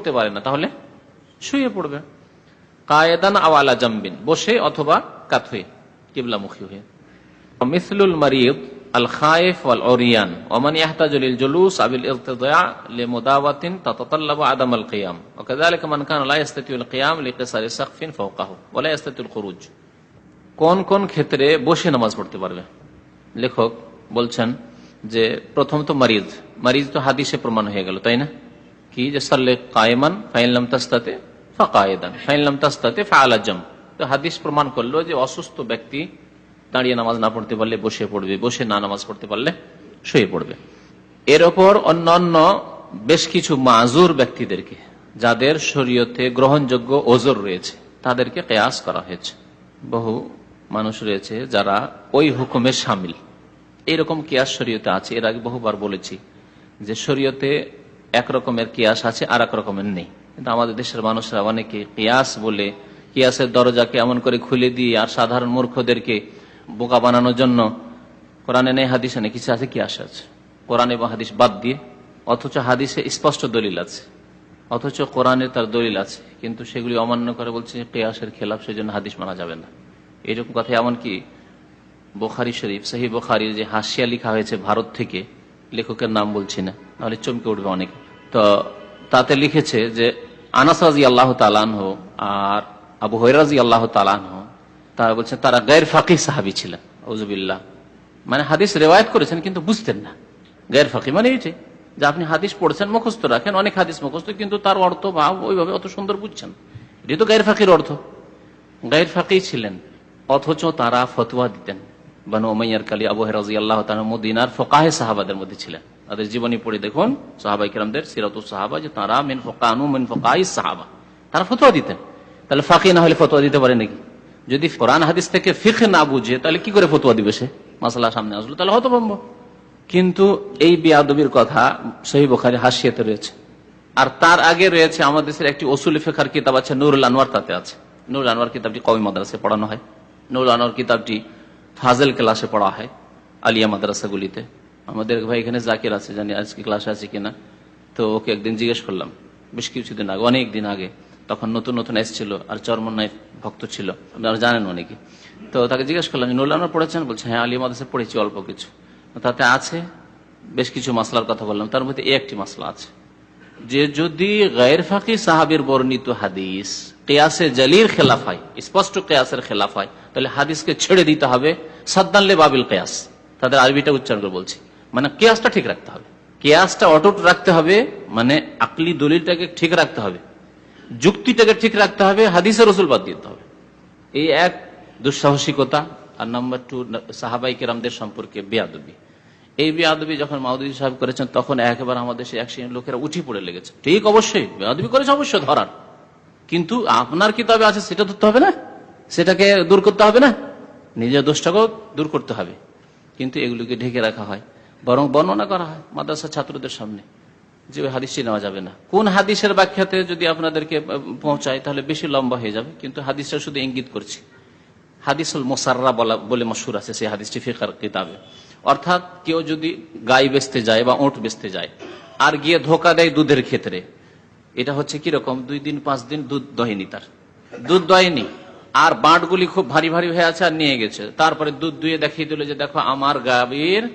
করতে পারে না তাহলে শুয়ে পড়বে কায়দান আওয়ালা জাম্বিন বসে অথবা কাথুয়ে হয়ে কিবলামুখী হয়ে মিসলুল মারিদ আল খায়েফ আল অরিয়ান ওমান ইয়াহতাজুল জুলুস আবিল ইরতিদা লিমুদাওয়াতিন তাতাতাল্লাবু আদাম আল কিয়াম ওকাযালিকা মান কানা লা ইয়াসতাতিউল কিয়াম লিকিসারি সাকফিন ফাওকাহু ওয়া লা ইয়াসতাতিউল খুরুজ কোন কোন ক্ষেত্রে বসে নামাজ পড়তে পারবে লেখক বলছেন যে প্রথম তো মারিদ মারিদ তো হাদিসে প্রমাণ হয়ে গেল তাই না কি? যে সাল্লে কায়মান ফাইনলাম তাস্তাতে ফাঁকায়দান ফাইনলাম তাস্তাতে ফালাজম তো হাদিস প্রমাণ করল যে অসুস্থ ব্যক্তি দাঁড়িয়ে নামাজ না পড়তে পারলে বসে পড়বে, বসে না নামাজ পড়তে পারলে শুয়ে পড়বে। এর ওপর অন্যান্য বেশ কিছু মাজুর ব্যক্তিদেরকে, যাদের শরীয়তে গ্রহণযোগ্য ওজোর রয়েছে, তাদেরকে কেয়াস করা হয়েছে। বহু মানুষ রয়েছে যারা ওই হুকুমে সামিল। এইরকম কেয়াস শরীয়তে আছে, এর আগে বহুবার বলেছি যে শরীয়তে এক রকমের কিয়াস আছে আর এক রকমের নেই। কিন্তু আমাদের দেশের মানুষরা অনেকে কিয়াস বলে, কিয়াসের দরজাকে এমন করে খুলে দিয়ে আর সাধারণ মূর্খদেরকে বোকা বানানোর জন্য কোরআনে নেই, হাদিসে নেই, কিছু আছে, কিয়াস আছে। কোরআন এবং হাদিস বাদ দিয়ে, অথচ হাদিসে স্পষ্ট দলিল আছে। অথচ কোরআনে তার দলিল আছে, কিন্তু সেগুলি অমান্য করে বলছে কেয়াসের খেলাফ সেই জন্য হাদিস মানা যাবে না। এরকম কথা এমনকি বোখারি শরীফ সাহি বোখারির যে হাসিয়া লেখা হয়েছে ভারত থেকে, লেখকের নাম বলছি না। তাহলে চমকে উঠবে অনেক। তো তাতে লিখেছে যে, আনাস রাজি আল্লাহ তালানহ আর আবু হৈরাজি আল্লাহ তালানহ তারা বলছেন তারা গैर ফাঁকি সাহাবি ছিলেন ওজুবিল্লাহ মানে হাদিস রেওয়ায়ত করেছেন কিন্তু বুঝতেন না। গैर ফাঁকি মানে এইটাই, যে আপনি হাদিস পড়ছেন, মুখস্থ রাখেন, অনেক হাদিস মুখস্থ, কিন্তু তার অর্থ ভাব ওইভাবে অত সুন্দর বুঝছেন এটি তো গैर ফাঁকির অর্থ। গায়ের ফাঁকি ছিলেন, অথচ তারা ফতোয়া দিতেন। বানু ওমাইয়ার কালী আবু হেরাজি আল্লাহ মদিনার ফোকাহে সাহাবাদের মধ্যে ছিলেন। তাদের জীবনী পড়ে দেখুন সাহাবাই কিরামদের সিরাতুল সাহাবা যে তারা মেন ফোকানু মেন ফোকাই সাহাবা। তারা ফতোয়া দিতেন। তাহলে ফাঁকি না হলে ফতোয়া দিতে পারে নাকি? যদি কোরআন হাদিস থেকে ফিখে না বুঝে, তাহলে কি করে ফতোয়া দিবে সে? মাসালা সামনে আসলো, তাহলে হতো বম্ব কিন্তু এই বিয়াদবির কথা সহি বোখারি হাসিয়াতে রয়েছে। আর তার আগে রয়েছে আমাদের দেশের একটি ওসুল ফেখার কিতাব আছে, নুরুল আনোয়ার তাতে আছে। নুরুল আনোয়ার কিতাবটি কবি মাদ্রাসে পড়ানো হয়। নুরুল আনোয়ার কিতাবটি ফাজেল ক্লাসে পড়া হয়, আলিয়া মাদ্রাসাগুলিতে। আমাদের ভাই এখানে জাকির আছে, জানি আজকে ক্লাসে আছে কিনা। তো ওকে একদিন জিজ্ঞেস করলাম, বেশ কিছুদিন আগে, অনেক দিন আগে, তখন নতুন নতুন এসেছিল আর চরমন্নায় ভক্ত ছিল, আপনারা জানেন অনেকে তো তাকে জিজ্ঞেস করলাম আনোয়ার পড়েছেন? বলছে হ্যাঁ আলিয়া মাদ্রাসা পড়েছি অল্প কিছু। তাতে আছে, বেশ কিছু মাসলার কথা বললাম, তার মধ্যে একটি মাসলা আছে। যে যদি গায়ের ফাঁকি সাহাবির বর্ণিত হাদিস কেয়াসে জালির খেলাফ হয়, স্পষ্ট কেয়াসের খেলাফ হয়, তাহলে হাদিসকে ছেড়ে দিতে হবে সাদ্দানলে বাবিল কেয়াস। তাদের আরবিটা উচ্চারণ করে বলছি। মানে কেয়াসটা ঠিক রাখতে হবে। কেয়াসটা অটুট রাখতে হবে মানে আকলি দলিলটাকে ঠিক রাখতে হবে। যুক্তিটাকে ঠিক রাখতে হবে, হাদিসের রসুল বাদ দিতে হবে। এই এক দুঃসাহসিকতা, আর নাম্বার টু সাহাবাই কেরামদের সম্পর্কে বেয়াদবি। এই বেয়াদবি যখন মাহদুদি সাহেব করেছেন, তখন একেবারে আমাদের সে এক লোকেরা উঠি পড়ে লেগেছে। ঠিক অবশ্যই, বেয়াদবি করেছে অবশ্যই ধরার। কিন্তু আপনার কিতাবে আছে, সেটা ধরতে হবে না? সেটাকে দূর করতে হবে না? নিজের দোষটাকেও দূর করতে হবে। কিন্তু এগুলিকে ঢেকে রাখা হয়। বরং বর্ণনা করা হয় মাদ্রাসা ছাত্রদের সামনে। যে হাদিসটি নেওয়া যাবে না। কোন হাদিসের ব্যাখ্যাতে যদি আপনাদেরকে পৌঁছায়, তাহলে বেশি লম্বা হয়ে যাবে। কিন্তু হাদিসটা শুধু ইঙ্গিত করছি। হাদিসুল মোসাররা বলা, বলে মশুর আছে সেই হাদিসটি ফিকার কিতাবে। অর্থাৎ কেউ যদি গাই বেচতে যায় বা ওঁট বেচতে যায়, আর গিয়ে ধোকা দেয় দুধের ক্ষেত্রে এটা হচ্ছে কীরকম দুই দিন, পাঁচ দিন দুধ দহেনি তার। দুধ দহেনি। আর বাঁটগুলি খুব ভারী ভারী হয়ে আছে আর নিয়ে গেছে। তারপরে দুধ দুয়ে দেখিয়ে দিল যে দেখো, আমার গাভীর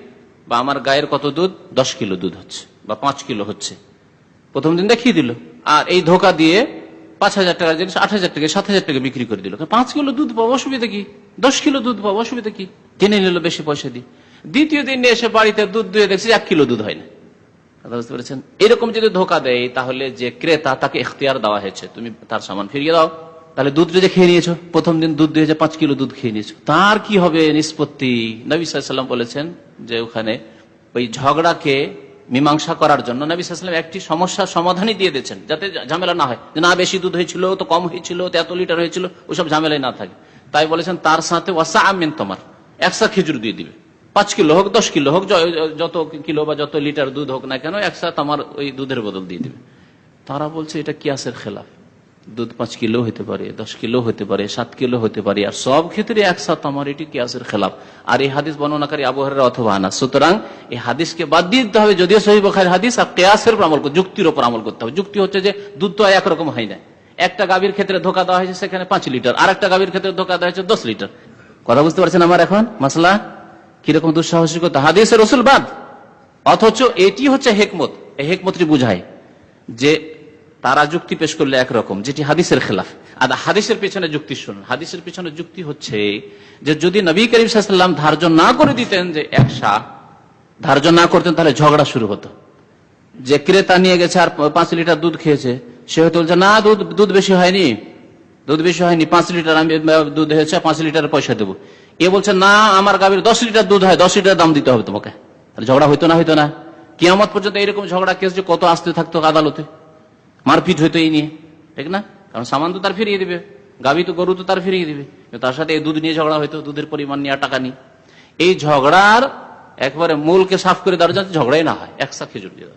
বা আমার গায়ের কত দুধ? দশ কিলো দুধ হচ্ছে বা পাঁচ কিলো হচ্ছে। প্রথম দিন দেখিয়ে দিল। আর এই ধোকা দিয়ে পাঁচ হাজার টাকার জিনিস, আট হাজার টাকা সাত হাজার টাকা বিক্রি করে দিল। পাঁচ কিলো দুধ পাবো, অসুবিধা কি? দশ কিলো দুধ পাবো, অসুবিধা কি? কিনে নিল বেশি পয়সা দিয়ে। দ্বিতীয় দিন এসে বাড়িতে দুধ দুয়ে দেখছি এক কিলো দুধ হয় না। বুঝতে এরকম যদি ধোকা দেয়, তাহলে যে ক্রেতা, তাকে এখতিয়ার দেওয়া হয়েছে। তুমি তার সামান ফিরিয়ে দাও। তাহলে দুধ যে খেয়ে নিয়েছো, প্রথম দিন দুধ দিয়ে পাঁচ কিলো দুধ খেয়ে নিয়েছো। তার কি হবে নিষ্পত্তি? নবী সাল্লাম বলেছেন যে ওখানে ওই ঝগড়াকে মীমাংসা করার জন্য নবী সাল্লাম একটি সমস্যার সমাধানই দিয়ে দিয়েছেন, যাতে ঝামেলা না হয়। না, বেশি দুধ হয়েছিল, তো কম হয়েছিল, তো এত লিটার হয়েছিল ওইসব ঝামেলাই না থাকে। তাই বলেছেন, তার সাথে ওয়াসা আমিন তোমার। একশা খেজুর দিয়ে দিবে। পাঁচ কিলো হোক, দশ কিলো হোক যত কিলো বা যত লিটার দুধ হোক না কেন একসাথে আমার ওই দুধের বদল দিয়ে দিবে। তারা বলছে, এটা কিয়াসের খেলাফ। দুধ পাঁচ কিলো হতে পারে, দশ কিলো হতে পারে, সাত কিলো হতে পারে, আর সব ক্ষেত্রে একসাথ আমার এটি কিয়াসের খেলাফ। আর এই হাদিস বর্ণনাকারী আবহাওয়ার অথবা আনা সুতরাং এই হাদিসকে বাদ দিয়ে দিতে হবে, যদিও সহি হাদিস, আর কেয়াসের আমল যুক্তির উপর আমল করতে হবে। যুক্তি হচ্ছে যে দুধ তো একরকম হয় না। একটা গাভীর ক্ষেত্রে ধোকা দেওয়া হয়েছে, সেখানে পাঁচ লিটার। আর একটা গাভীর ক্ষেত্রে ধোকা দেওয়া হয়েছে দশ লিটার। কথা বুঝতে পারছেন আমার এখন? মাসলা? কীরকম দুঃসাহসিকতা হাদিসের রসুল বাদ। অথচ এটি হচ্ছে হেকমত। এই হেকমতটি বুঝায় যে তারা যুক্তি পেশ করলে একরকম, যেটি হাদিসের খেলাফ। আর হাদিসের পেছনে যুক্তি শুনুন। হাদিসের পেছনে যুক্তি হচ্ছে যে যদি নবী করিম সাল্লাম ধার্য না করে দিতেন যে এক শাহ ধার্য না করতেন, তাহলে ঝগড়া শুরু হতো। যে ক্রেতা নিয়ে গেছে আর পাঁচ লিটার দুধ খেয়েছে, সে হয়তো বলছে, না, দুধ দুধ বেশি হয়নি। দুধ বেশি হয়নি, পাঁচ লিটার, আমি দুধ হয়েছে, পাঁচ লিটার পয়সা দেবো। এ বলছে, না, আমার গাভীর দশ লিটার দুধ হয়, দশ লিটার দাম দিতে হবে তোমাকে। ঝগড়া হইতো না হইতো না। কিয়ামত পর্যন্ত এরকম ঝগড়া কেস যে কত আসতে থাকতো আদালতে। মারপিট হইতো এই নিয়ে, ঠিক না? কারণ সামান তো তার ফিরিয়ে দিবে, গাভী তো গরু তো তার ফিরিয়ে দিবে। তার সাথে এই দুধ নিয়ে ঝগড়া হইতো, দুধের পরিমাণ নিয়ে টাকা নিয়ে এই ঝগড়ার একবারে মূলকে সাফ করে দেওয়ার জন্য ঝগড়াই না হয়, একসাথে খেজুর দিয়ে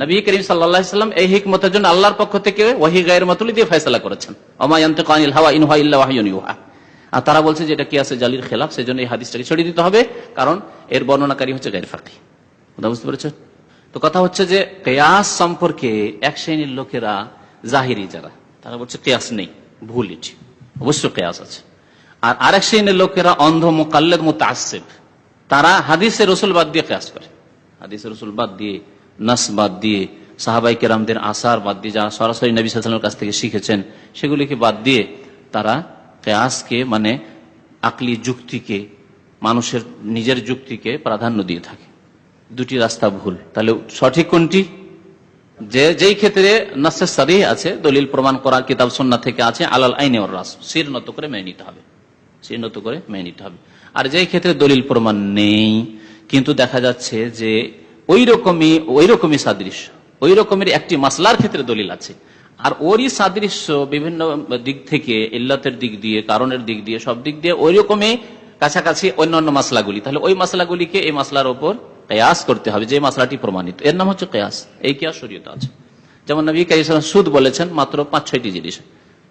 নবী করিম সাল্লাম এই হিকমতের জন্য আল্লাহর পক্ষ থেকে ওয়াহি গায়ের মতুলি দিয়ে ফয়সলা করেছেন। অমায়ন্ত কানিল হাওয়া আর তারা বলছে যে এটা কি আছে জালির খেলাফ সেই জন্য এই হাদিসটাকে ছড়িয়ে দিতে হবে, কারণ এর বর্ণনাকারী হচ্ছে গায়ের ফাঁকি। বুঝতে পেরেছ তো কথা হচ্ছে যে কেয়াস সম্পর্কে এক শ্রেণির লোকেরা জাহিরি যারা, তারা বলছে কেয়াস নেই, ভুল এটি। অবশ্য কেয়াস আছে। আর আরেক শ্রেণির লোকেরা অন্ধ মোকাল্লেদ আসছে তারা হাদিসের রসুল বাদ দিয়ে কেয়াস করে। হাদিসের রসুল বাদ দিয়ে নাস বাদ দিয়ে, সাহাবাই কেরামদের আসার বাদ দিয়ে, যারা সরাসরি নবী সাল্লামের কাছ থেকে শিখেছেন, সেগুলিকে বাদ দিয়ে তারা কেয়াসকে মানে আকলি যুক্তিকে, মানুষের নিজের যুক্তিকে প্রাধান্য দিয়ে থাকে। দুটি রাস্তা ভুল। তাহলে সঠিক কোনটি? যে, যেই ক্ষেত্রে নাসের সাদি আছে, দলিল প্রমাণ করার কিতাব সন্না থেকে আছে, আলাল আইনে ওর রাস। শির নত করে মেনে নিতে হবে। শির করে মেনে নিতে হবে। আর যেই ক্ষেত্রে দলিল প্রমাণ নেই, কিন্তু দেখা যাচ্ছে যে ওই রকমই ওই রকমই সাদৃশ্য। ওই রকমের একটি মাসলার ক্ষেত্রে দলিল আছে। আর ওরই সাদৃশ্য বিভিন্ন দিক থেকে, ইল্লাতের দিক দিয়ে, কারণের দিক দিয়ে, সব দিক দিয়ে ওই রকমই কাছাকাছি অন্যান্য মাসলাগুলি। তাহলে ওই মাসলাগুলিকে এই মাসলার ওপর কেয়াস করতে হবে, যে মাসলাটি প্রমাণিত। এর নাম হচ্ছে কেয়াস। এই কেয়াস শরীয়তে আছে। যেমন নবী কাইসালাম সুদ বলেছেন মাত্র পাঁচ ছয়টি জিনিস।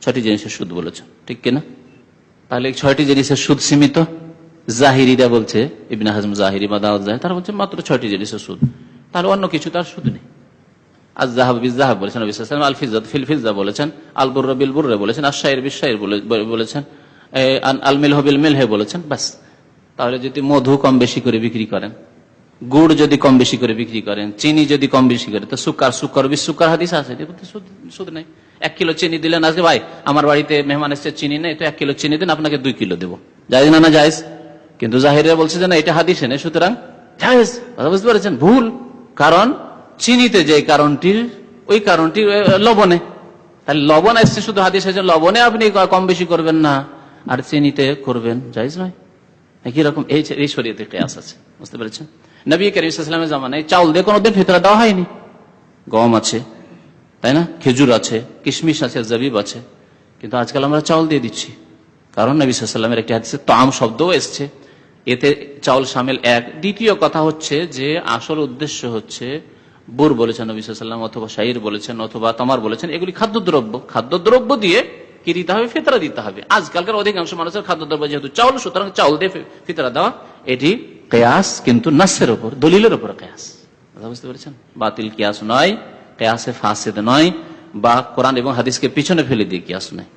ছয়টি জিনিসের সুদ বলেছেন। ঠিক কিনা? তাহলে ছয়টি জিনিসের সুদ সীমিত? জাহিরিরা বলছে ইবিন হাজম জাহিরি বা দাওয়াত জাহির তারা বলছে মাত্র ছয়টি জিনিসের সুদ তাহলে অন্য কিছু তার সুদ নেই। আজ জাহাব জাহাব বলেছেন ওয়াসাল্লাম, আল ফিজাত ফিল ফিজা বলেছেন আল বুর্র বিল বুর্রে বলেছেন আশাইর বিশাইর বলেছেন এ, আল মিলহ বিল মিলহে বলেছেন বাস তাহলে যদি মধু কম বেশি করে বিক্রি করেন গুড় যদি কম বেশি করে বিক্রি করেন চিনি যদি কম বেশি করে তো সুকার সুকার বিশ সুকার হাদিস আছে সুদ নেই। এক কিলো চিনি দিলেন আজকে ভাই আমার বাড়িতে মেহমান এসছে চিনি নেই তো এক কিলো চিনি দিন আপনাকে দুই কিলো দেবো। জায়েজ না না জায়েজ? কিন্তু জাহিরা বলছে যে না এটা হাদিসে নেই সুতরাং কথা বুঝতে পারছেন? ভুল। কারণ চিনিতে যে কারণটি ওই কারণটি লবণে। তাহলে লবণ আসছে শুধু হাদিসে যে লবণে আপনি কম বেশি করবেন না আর চিনিতে করবেন জায়েজ নয়। একই রকম এই এই শরীয়তে কেয়াস আছে বুঝতে পেরেছেন? নবী করিম ইসলামের জামানায় চাউল দিয়ে কোনোদিন ফিতরা দেওয়া হয়নি। গম আছে তাই না? খেজুর আছে কিশমিশ আছে জবিব আছে। কিন্তু আজকাল আমরা চাউল দিয়ে দিচ্ছি। কারণ নবী সাল্লামের একটি হাদিসে তাম শব্দও এসছে। এতে চাউল সামিল এক। দ্বিতীয় কথা হচ্ছে যে আসল উদ্দেশ্য হচ্ছে বুর বলেছেন নবী সাল্লাম অথবা শাহির বলেছেন অথবা তামার বলেছেন, এগুলি খাদ্যদ্রব্য। খাদ্যদ্রব্য দিয়ে কি দিতে হবে? ফিতরা দিতে হবে। আজকালকার অধিকাংশ মানুষের খাদ্যদ্রব্য যেহেতু চাউল, সুতরাং চাউল দিয়ে ফিতরা দেওয়া, এটি কেয়াস, কিন্তু নাসের ওপর, দলিলের ওপর কেয়াস। বুঝতে পেরেছেন? বাতিল কিয়াস নয়, কেয়াসে ফাসেদ নয়, বা কোরআন এবং হাদিসকে পিছনে ফেলে দিয়ে কিয়াস নয়।